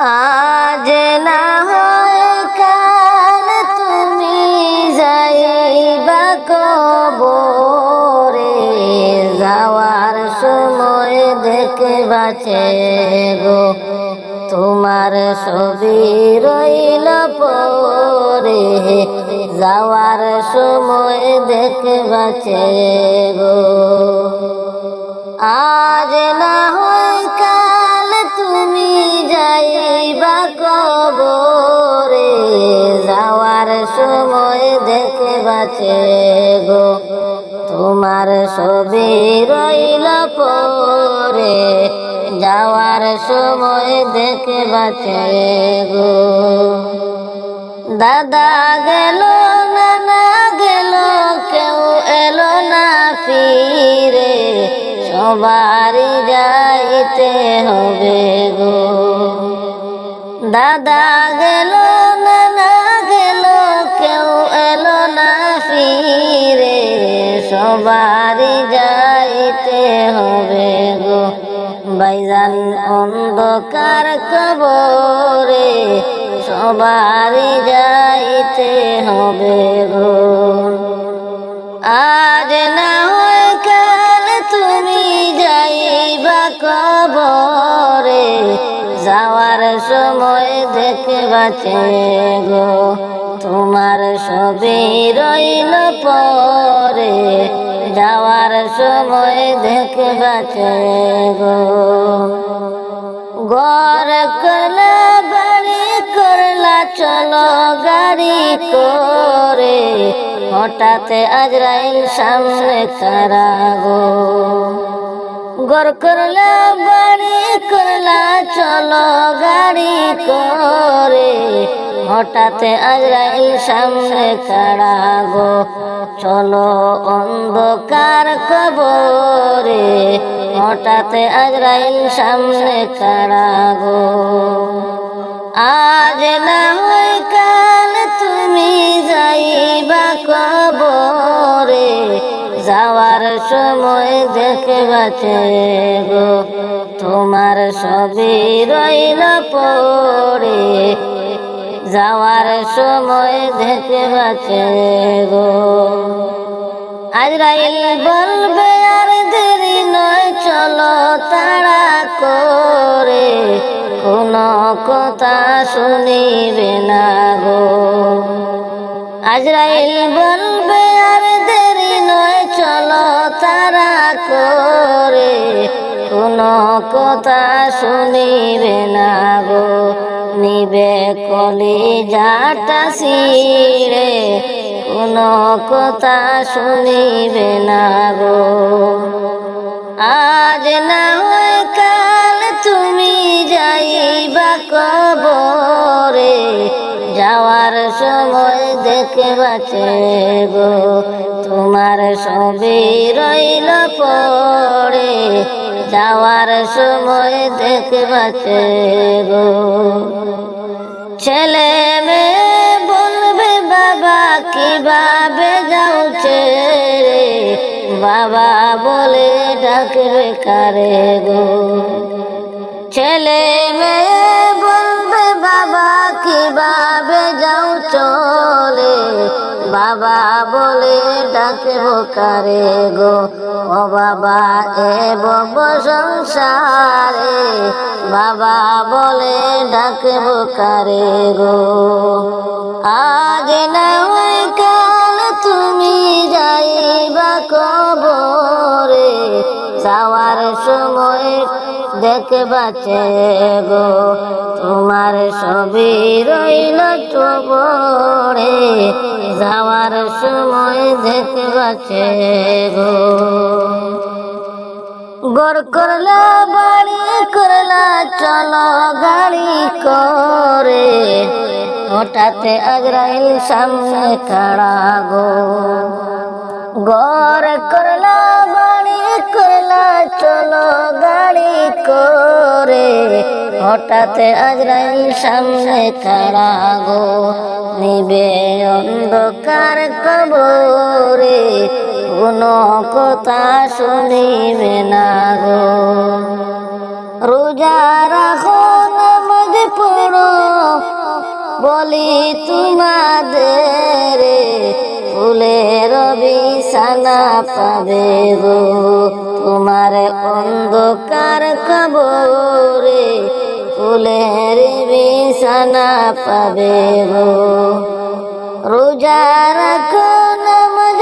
আজ না হয় কাল তুমি যাইবা কবরে। যাওয়ার সময় দেখে বাঁচে গো। তোমার ছবি রইল পরে। যাওয়ার সময় দেখে বাঁচে গো। আজ বাঁচে গো। তোমার ছবি রইল পরে, যাওয়ার সময় দেখে বাঁচে গো। দাদা গেল, নানা গেল, কেউ এলো না ফিরে। সবারই যাইতে হবে গো। দাদা গেল সবারই যাইতে হবে গো। বাইজান অন্ধকার কবরে সবারই যাইতে হবে গো। আজ না হয় কাল তুমি যাইবা কবরে, যাওয়ার সময় দেখে বাঁচে গো। তোমার সবই রইল পরে। যাওয়ার সময় দেখে গো? গর করলা বাড়ি করলা, চলো গাড়ি করে। হঠাৎ আজরাইল সামনে কারাগো গর করলা বাড়ি করলা, চলো গাড়ি করে। হঠাৎ আজরাইল সামনে কারাগো চলো অন্ধকার কবরে হঠাৎ আজরাইল সামনে কারাগো আজ না হয় কাল তুমি যাইবা কবরে, যাওয়ার সময় দেখে বাঁচে গো। তোমার সবই রইল পড়ে যাওয়ার সময় দেখে বাঁচে গো। আজরাইল বলবে আর দেরি নয়, চলো তারা করে। কোন কথা শুনিবে না গো। আজরাইল বলবে আর দেরি নয়, চলো তারা করে। কোন কথা শুনিবে না গো। নিবে কলি যাটা সিঁড়ে কোনো কথা শুনিবে না গো। আজ না কাল তুমি যাইবা কবরে, যাওয়ার সময় দেখে বাঁচে গো। তোমার সবই রইল পড়ে যাওয়ার সময় দেখে বাঁচে গো। ছেলে মেয়ে বলবে, বাবা, কীভাবে যাও ছেড়ে বাবা বলে, ডাকবে কারে গো? ছেলে মেয়ে বলবে, বাবা, কীভাবে যাও চলে বাবা বলে ডাকব কারে গো? ও বাবা, এ বব সংসারে বাবা বলে ডাকব কারে গো? আজ না কাল তুমি যাই যাইবা কবরে, যাওয়ার সময় দেখে বাঁচে গো, তোমার সবই রইল চবরে যাওয়ার সময় দেখে বাঁচে গো। গর করলা, বাড়ি করলা, চলো গাড়ি করে, হঠাৎ আজরাইল সামনে খাড়া গো। গর করলা হঠাৎ আজরাইল সামনে খাড়া গো নিবে অন্ধকার কবরে, কোনো কথা শুনিবে না গো। রোজা রাখো নামাজ পড়ো, বলি তোমাদের ফুলের বিছানা পাবে গো। তোমার অন্ধকার কবরে ফুলের বিছানা পাবে গো। রোজা রাখো নামাজ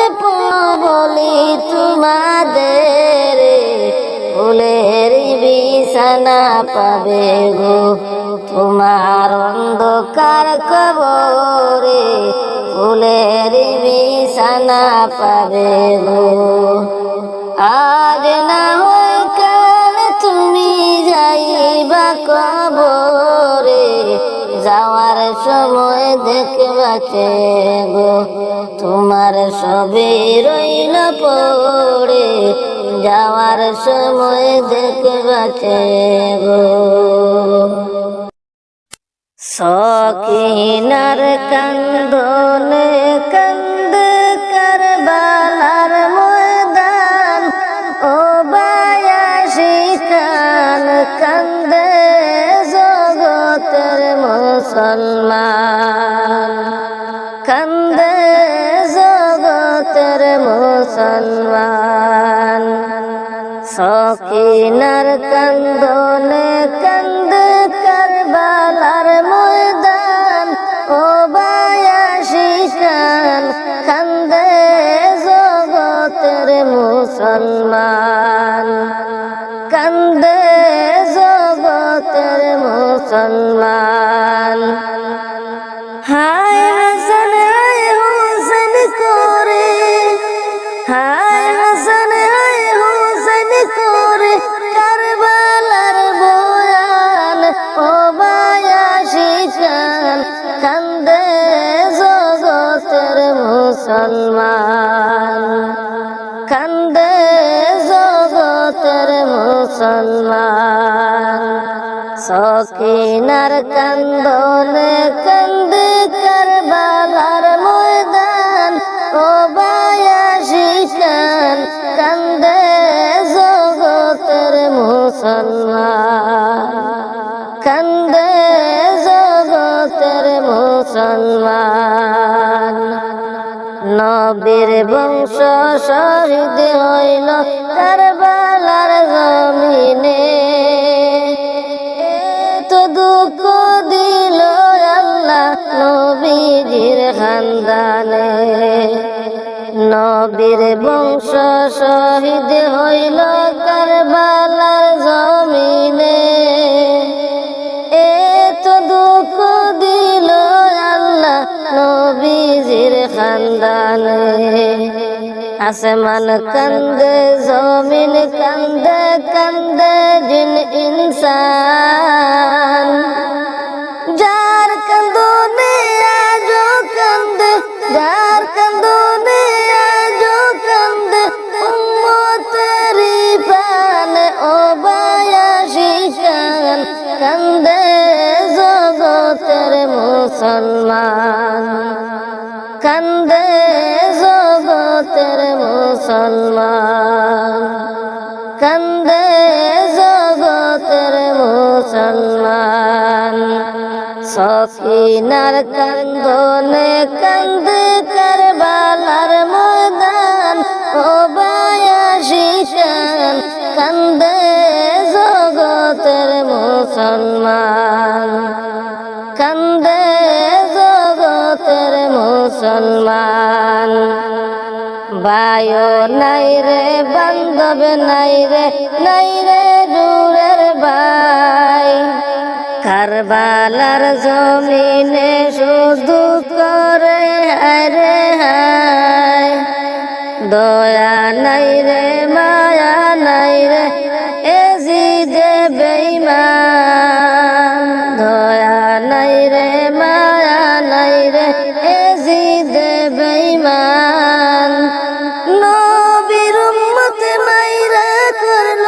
বলি তোমাদের ফুলের বিছানা পাবে গো। তোমার অন্ধকার কবরে ফুলের বিছানা পাবে গো। আজ যাওয়ার দেখে বাঁচে গো। তোমার সবে রইল পড়ে, যাওয়ার সময় দেখে বাঁচে গো। সকিনার কান্দনে কান্দ সকিনার কান্দনে কান্দ করবালার ময়দান ও বায়াশিষান কান্দে জগতের মুসলমান। কান্দে জগতের মুসলমান। কান্দনে কান্দে কারবালার ময়দান, ও বায়াসি কান জগতের মুসলমান। কান্দে জগতের মুসলমান। নবীর বংশ শহীদ হইল কারবালার শহীদ হইল কারবালার জমিনে। এত দুঃখ দিল আল্লাহ নবীজির খানদানে। আসমান কান্দে, জমিন কান্দে কান্দে জিন ইনসান। মুসলমান। কান্দে জগতের মুসলমান। কান্দে জগতের মুসলমান। সকিনার কান্দনে কান্দে কারবালার ময়দান ও বায়াসি কান কান্দে জগতের মুসলমান। মুসলমান বায়ো নাই রে, বান্ধব নাই রে নাই রে দূরের ভাই কারবালার জমিনে শুধু করে রে হায়। দয়া নাই রে, মায়া নাই রে, এ জিদে বেইমান দয়া নাই রে, মায়া নাই রে, এ জিদে বেইমান নবীর উম্মত মাইরা করল,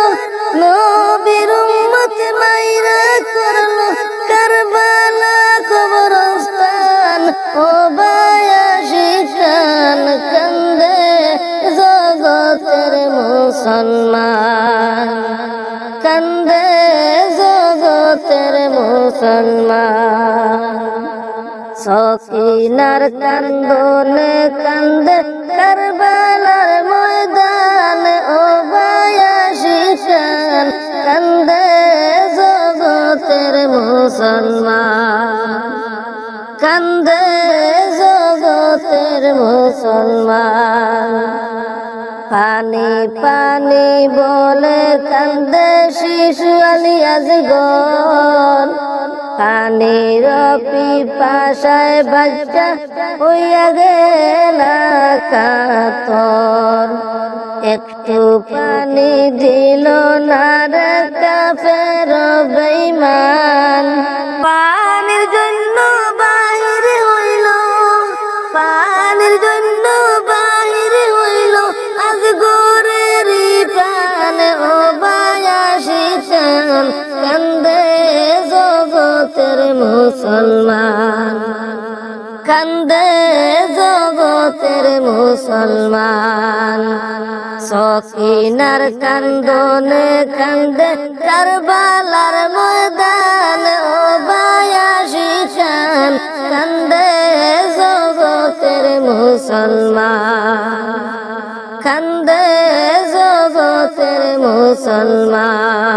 নবীর উম্মত মাইরা করল কারবালা কবরস্থান। ও বায়াসি কান কান্দে জগতের মুসলমান। কান্দে জগতের মুসলমান। সকিনার কান্দনে কান্দে কারবালার ময়দান, ও বায়াসি কান্দে জগতের মুসলমান। কান্দে জগতের মুসলমান। পানি পানি বলে কান্দে শিশু আলী আজগর। পানির পিপাসায় বাচ্চা হইয়া গেল কাতর। একটু পানি দিল না রে কাফের বেইমান পানির জন্য কান্দে জগতের মুসলমান। সকিনার কান্দনে কান্দে কারবালার ময়দান, ও বায়াসি চান কান্দে জগতের মুসলমান। কান্দে জগতের মুসলমান।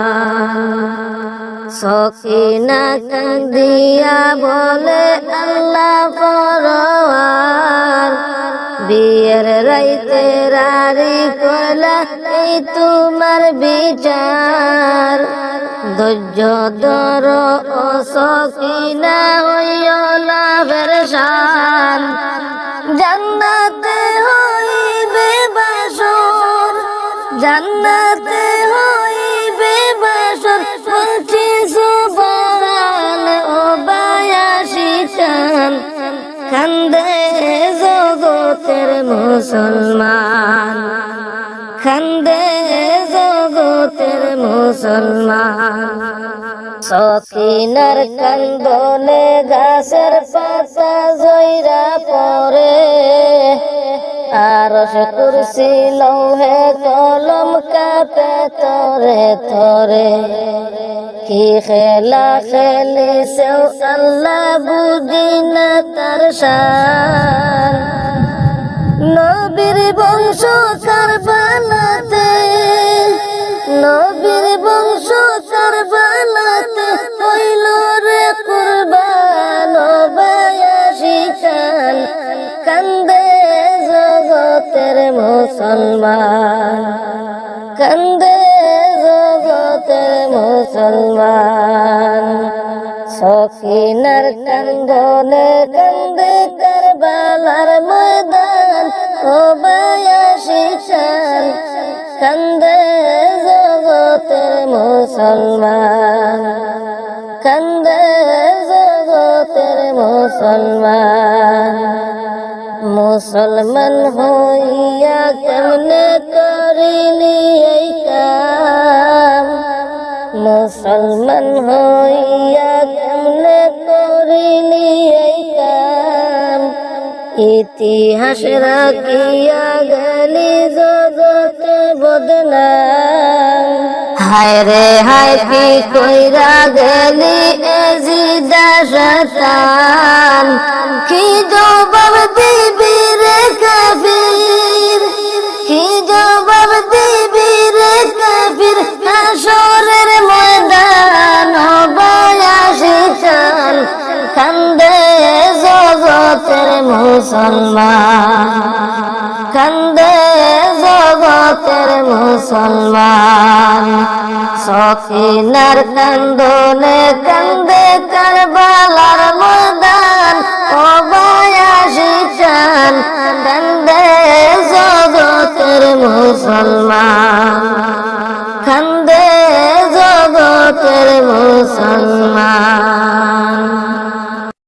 সকিনা কান্দিয়া বলে আল্লাহ পরওয়ার বিয়ের রাইতে রারি কলা এই তোমার বিচার। ধৈর্য ধর ও সকিনা হইও লাভের শান জান্নাতে হইবে বাসর, জান্নাতে মুসলমান। কান্দে জগতের মুসলমান। সকিনার কান্দনে গাছের পাতা জয়রা পরে আর সে কুরসি, লৌহে কলম কাপে তরে তরে। কি খেলা খেলি সেও আল্লাহ বুঝি না তার নবীর বংশ কারবালাতে নবীর মুসলমান কান্দে জগতের মুসলমান মুসলমান হইয়া কেমনে করিলি এই কাম? মুসলমান হইয়া কেমনে করিলি এই কাম? ইতিহাস রাখিয়া গেলি হায় রে হায়, কি কইরা গেলি এজিদা শতান কি জবাব দিবি রে কাফির? কি জবাব দিবি রে কাফির? হাসরের ময়দান বায়াসি চান কান্দে জগতের মুসলমান। কান্দে জগতের মুসলমান। সখিনার কান্দনে কান্দে কারবালার মদান ও বায়াসি চান, কান্দে জগতের মুসলমান। কান্দে জগতের মুসলমান।